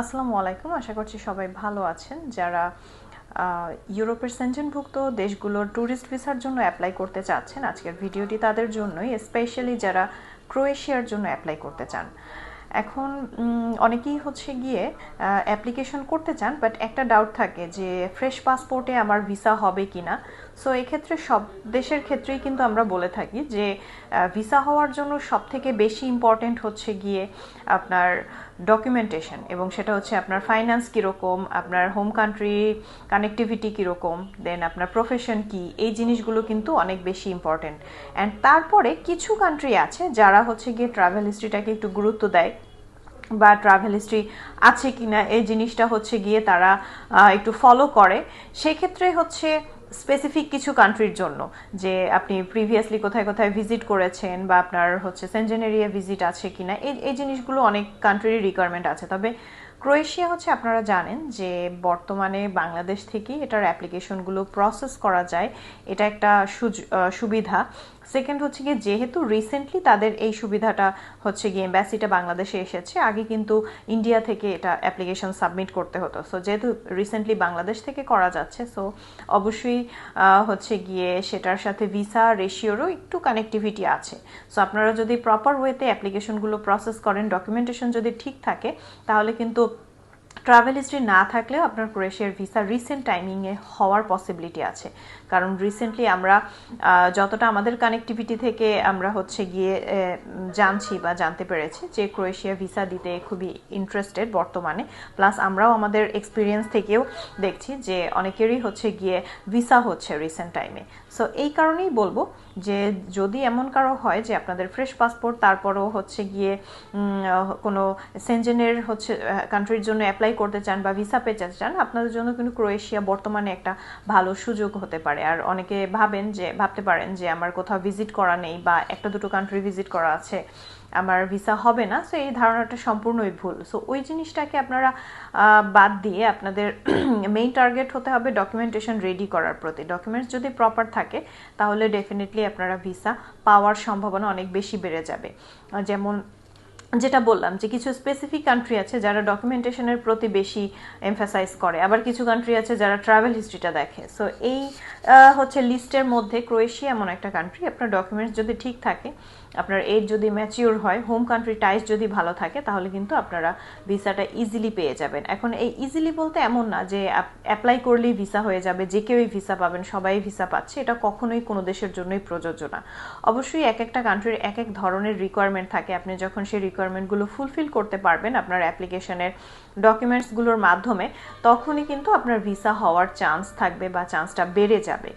আসসালামু আলাইকুম। আশা করছি সবাই ভালো আছেন। যারা ইউরোপের সেঞ্জনভুক্ত দেশগুলোর ট্যুরিস্ট ভিসার জন্য অ্যাপ্লাই করতে চাচ্ছেন, আজকের ভিডিওটি তাদের জন্যই। স্পেশালি যারা ক্রোয়েশিয়ার জন্য অ্যাপ্লাই করতে চান। এখন অনেকেই হচ্ছে গিয়ে অ্যাপ্লিকেশন করতে চান বাট একটা ডাউট থাকে যে ফ্রেশ পাসপোর্টে আমার ভিসা হবে কি না সো এক্ষেত্রে সব দেশের ক্ষেত্রেই কিন্তু আমরা বলে থাকি যে ভিসা হওয়ার জন্য সব থেকে বেশি ইম্পর্টেন্ট হচ্ছে গিয়ে আপনার ডকুমেন্টেশন এবং সেটা হচ্ছে আপনার ফাইন্যান্স কীরকম, আপনার হোম কান্ট্রি কানেক্টিভিটি কীরকম দেন আপনার প্রফেশন কি, এই জিনিসগুলো কিন্তু অনেক বেশি ইম্পর্টেন্ট অ্যান্ড তারপরে কিছু কান্ট্রি আছে যারা হচ্ছে গিয়ে ট্রাভেল হিস্ট্রিটাকে একটু গুরুত্ব দেয় বা ট্রাভেল হিস্ট্রি আছে কিনা, এই জিনিসটা হচ্ছে গিয়ে তারা একটু ফলো করে। সেক্ষেত্রে হচ্ছে স্পেসিফিক কিছু কান্ট্রির জন্য, যে আপনি প্রিভিয়াসলি কোথায় কোথায় ভিজিট করেছেন বা আপনার হচ্ছে সেন্টেন এরিয়া ভিজিট আছে কিনা, এই এই জিনিসগুলো অনেক কান্ট্রির রিকোয়ারমেন্ট আছে। তবে ক্রোয়েশিয়া হচ্ছে, আপনারা জানেন যে বর্তমানে বাংলাদেশ থেকেই এটার অ্যাপ্লিকেশনগুলো প্রসেস করা যায়। এটা একটা সুবিধা। সেকেন্ড হচ্ছে গিয়ে যেহেতু রিসেন্টলি তাদের এই সুবিধাটা হচ্ছে গিয়ে এম্বাসিটা বাংলাদেশে এসেছে, আগে কিন্তু ইন্ডিয়া থেকে এটা অ্যাপ্লিকেশন সাবমিট করতে হতো। সো যেহেতু রিসেন্টলি বাংলাদেশ থেকে করা যাচ্ছে সো অবশ্যই হচ্ছে গিয়ে সেটার সাথে ভিসা রেশিওরও একটু কানেক্টিভিটি আছে। সো আপনারা যদি প্রপার ওয়েতে অ্যাপ্লিকেশনগুলো প্রসেস করেন ডকুমেন্টেশন যদি ঠিক থাকে, তাহলে কিন্তু ট্রাভেল হিস্ট্রি না থাকলেও আপনার ক্রোয়েশিয়ার ভিসা রিসেন্ট টাইমিংয়ে হওয়ার পসিবিলিটি আছে। কারণ রিসেন্টলি আমরা যতটা আমাদের কানেক্টিভিটি থেকে আমরা হচ্ছে গিয়ে জানছি বা জানতে পেরেছি যে ক্রোয়েশিয়া ভিসা দিতে খুবই ইন্টারেস্টেড বর্তমানে। প্লাস আমরাও আমাদের এক্সপিরিয়েন্স থেকেও দেখছি যে অনেকেরই হচ্ছে গিয়ে ভিসা হচ্ছে রিসেন্ট টাইমে সো এই কারণেই বলব যে যদি এমন কারও হয় যে আপনাদের ফ্রেশ পাসপোর্ট তারপরও হচ্ছে গিয়ে কোনো সেনজেনের হচ্ছে কান্ট্রির জন্য অ্যাপ্লাই করতে চান বা ভিসা পেতে চান, আপনাদের জন্য কিন্তু ক্রোয়েশিয়া বর্তমানে একটা ভালো সুযোগ হতে পারে। আর অনেকে ভাবেন যে, ভাবতে পারেন যে আমার কোথাও ভিজিট করা নেই বা একটা দুটো কান্ট্রি ভিজিট করা আছে। আমার ভিসা হবে না সো এই ধারণাটা সম্পূর্ণই ভুল। সো ওই জিনিসটাকে আপনারা বাদ দিয়ে আপনাদের মেইন টার্গেট হতে হবে ডকুমেন্টেশন রেডি করার প্রতি। ডকুমেন্টস যদি প্রপার থাকে, তাহলে ডেফিনেটলি আপনারা ভিসা পাওয়ার সম্ভাবনা অনেক বেশি বেড়ে যাবে। যেমন যেটা বললাম যে কিছু স্পেসিফিক কান্ট্রি আছে যারা ডকুমেন্টেশনের প্রতি বেশি এমফাসাইজ করে। আবার কিছু কান্ট্রি আছে যারা ট্রাভেল হিস্ট্রিটা দেখে। সো এই হচ্ছে লিস্টের মধ্যে ক্রোয়েশিয়া এমন একটা কান্ট্রি আপনার ডকুমেন্টস যদি ঠিক থাকে আপনার এজ যদি ম্যাচিওর হয় হোম কান্ট্রি টাইস যদি ভালো থাকে, তাহলে কিন্তু আপনারা ভিসাটা ইজিলি পেয়ে যাবেন। এখন এই ইজিলি বলতে এমন না যে অ্যাপ্লাই করলেই ভিসা হয়ে যাবে, যে কেউই ভিসা পাবেন, সবাই ভিসা পাচ্ছে, এটা কখনোই কোনো দেশের জন্যই প্রযোজ্য না। অবশ্যই এক একটা কান্ট্রির এক এক ধরনের রিকোয়ারমেন্ট থাকে। আপনি যখন সেই রিকোয়ারমেন্টগুলো ফুলফিল করতে পারবেন আপনার অ্যাপ্লিকেশনের ডকুমেন্টসগুলোর মাধ্যমে, তখনই কিন্তু আপনার ভিসা হওয়ার চান্স থাকবে বা চান্সটা বেড়ে যাবে।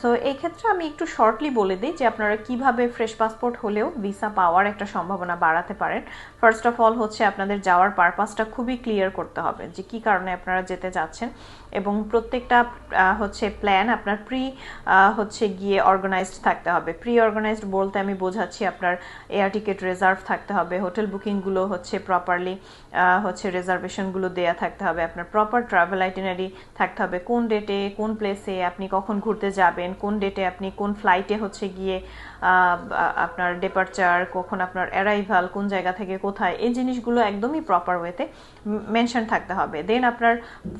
সো এই ক্ষেত্রে আমি একটু শর্টলি বলে দিই যে আপনারা কীভাবে ফ্রেশ পাসপোর্ট হলেও ভিসা পাওয়ার একটা সম্ভাবনা বাড়াতে পারেন। ফার্স্ট অফ অল হচ্ছে আপনাদের যাওয়ার পারপাসটা খুবই ক্লিয়ার করতে হবে যে কি কারণে আপনারা যেতে যাচ্ছেন এবং প্রত্যেকটা হচ্ছে প্ল্যান আপনার প্রি হচ্ছে গিয়ে অর্গানাইজড থাকতে হবে। প্রি অর্গানাইজড বলতে আমি বোঝাচ্ছি আপনার এয়ার টিকিট রিজার্ভ থাকতে হবে হোটেল বুকিংগুলো হচ্ছে প্রপারলি হচ্ছে রিজার্ভেশনগুলো দেয়া থাকতে হবে, আপনার প্রপার ট্রাভেল আইটিনারি থাকতে হবে, কোন ডেটে কোন প্লেসে আপনি কখন ঘুরতে যাবেন কোন ডেটে আপনি, কোন ফ্লাইটে হচ্ছে গিয়ে আপনার ডেপারচার কখন আপনার অ্যারাইভাল কোন জায়গা থেকে কোথায়, এই জিনিসগুলো একদমই প্রপার ওয়েতে মেনশন থাকতে হবে। দেন আপনার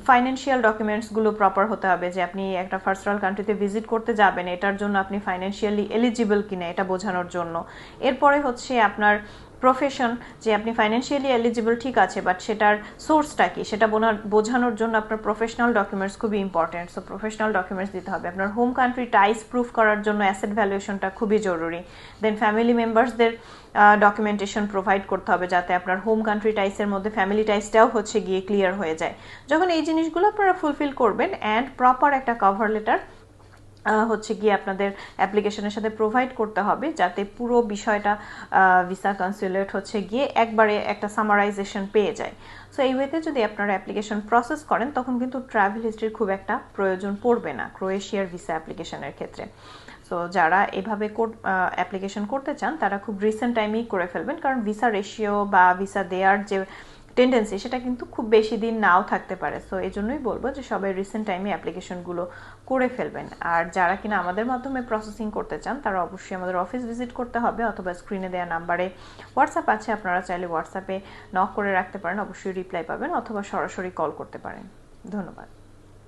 ফাইন্যান্সিয়াল ডকুমেন্টসগুলো প্রপার হতে হবে যে আপনি একটা ফার্স্ট ওয়ার্ল্ড কান্ট্রিতে ভিজিট করতে যাবেন, এটার জন্য আপনি ফাইন্যান্সিয়ালি এলিজিবল কিনা এটা বোঝানোর জন্য। এরপরে হচ্ছে আপনার প্রফেশন যে আপনি ফাইন্যান্সিয়ালি এলিজিবল ঠিক আছে বাট সেটার সোর্সটা কি? সেটা বোঝানোর জন্য আপনার প্রফেশনাল ডকুমেন্টস খুবই ইম্পর্টেন্ট সো প্রফেশনাল ডকুমেন্টস দিতে হবে। আপনার হোম কান্ট্রি টাইস প্রুফ করার জন্য অ্যাসেট ভ্যালুয়েশনটা খুবই জরুরি। দেন ফ্যামিলি মেম্বার্সদের ডকুমেন্টেশন প্রোভাইড করতে হবে যাতে আপনার হোম কান্ট্রি টাইসের মধ্যে ফ্যামিলি টাইসটাও হচ্ছে গিয়ে ক্লিয়ার হয়ে যায়। যখন এই জিনিসগুলো আপনারা ফুলফিল করবেন অ্যান্ড প্রপার একটা কভার লেটার হচ্ছে গিয়ে আপনাদের অ্যাপ্লিকেশনের সাথে প্রোভাইড করতে হবে যাতে পুরো বিষয়টা ভিসা কনসুলেট হচ্ছে গিয়ে একবারে একটা সামারাইজেশন পেয়ে যায়। সো এই ওয়েতে যদি আপনারা অ্যাপ্লিকেশন প্রসেস করেন, তখন কিন্তু ট্রাভেল হিস্ট্রির খুব একটা প্রয়োজন পড়বে না ক্রোয়েশিয়ার ভিসা অ্যাপ্লিকেশনের ক্ষেত্রে। সো যারা এভাবে অ্যাপ্লিকেশন করতে চান, তারা খুব রিসেন্ট টাইমেই করে ফেলবেন। কারণ ভিসা রেশিও বা ভিসা দেওয়ার যে টেন্ডেন্সি সেটা কিন্তু খুব বেশি দিন নাও থাকতে পারে। সো এই জন্যই বলব যে সবাই রিসেন্ট টাইমে অ্যাপ্লিকেশনগুলো করে ফেলবেন। আর যারা কিনা আমাদের মাধ্যমে প্রসেসিং করতে চান, তারা অবশ্যই আমাদের অফিস ভিজিট করতে হবে, অথবা স্ক্রিনে দেওয়া নাম্বারে হোয়াটসঅ্যাপ আছে। আপনারা চাইলে হোয়াটসঅ্যাপে নক করে রাখতে পারেন, অবশ্যই রিপ্লাই পাবেন, অথবা সরাসরি কল করতে পারেন। ধন্যবাদ।